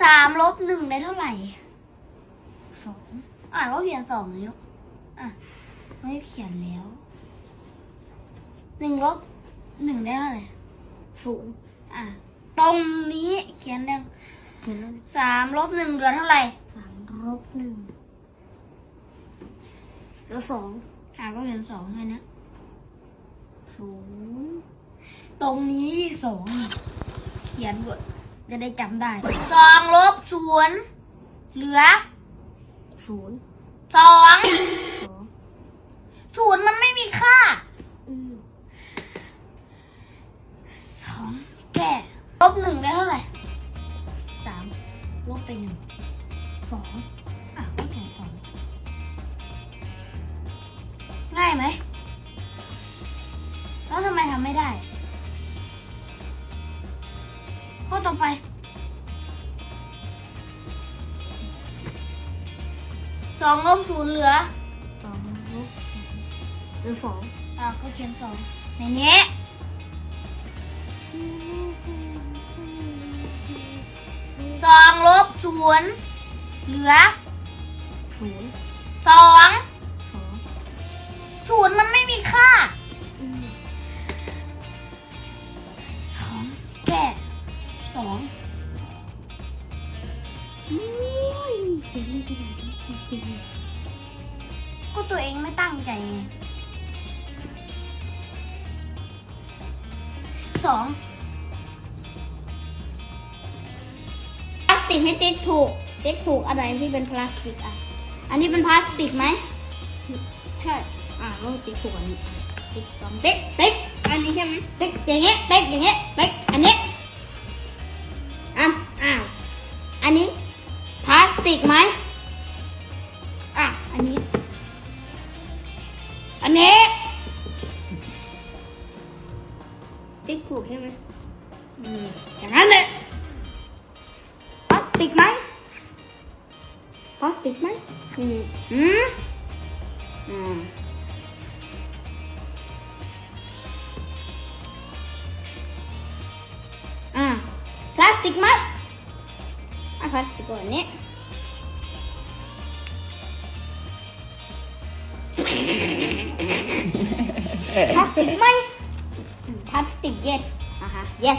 สามลบหนึ่งได้เท่าไหร่สองอะก็เขียนสองนิ้วอะไม่เขียนแล้วหนึ่งลบหนึ่งได้เท่าไหร่ศูนย์อะตรงนี้เขียนยังเห็นแล้วสามลบหนึ่งเหลือเท่าไหร่สามลบหนึ่งแล้วสองอะก็เขียนสองแค่นี้ศูนย์ตรงนี้สองเขียนก่อน จะได้จำได้สองลบศูนย์เหลือศูนย์สองสองศูนย์มันไม่มีค่าอืมสองแก่ลบหนึ่งได้เท่าไหร่สามลบไปหนึ่งสองอะก็เขียนสองง่ายไหมแล้วทำไมทำไม่ได้ ข้อต่อไป สองลบศูนย์เหลือสองลบเหลือสองอะก็เขียนสองในนี้สองลบศูนย์เหลือศูนย์สอง สองโอ้ยเขียนไม่ได้จริงก็ตัวเองไม่ตั้งใจไงสองพลาสติกให้ติ๊กถูก ติ๊กถูกอะไรที่เป็นพลาสติกอะ อันนี้เป็นพลาสติกไหมใช่ อ่าก็ติ๊กถูกอันนี้อะติ๊กตอมติ๊กติ๊กอันนี้ใช่ไหมติ๊กอย่างเงี้ยติ๊กอย่างเงี้ยติ๊กอันนี้ ติ๊กถูกใช่ไหมอืมอย่างนั้นเลยพลาสติกไหมพลาสติกไหมอืมอืมอืมอ่าพลาสติกไหมอะพลาสติกก่อนนี้พลาสติกไหมอืม พลาสติก yes อ่าฮะ yes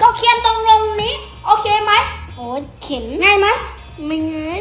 ก็เขียนตรงตรงนี้ โอเคไหมโอ้เขียนง่ายไหมไม่ง่าย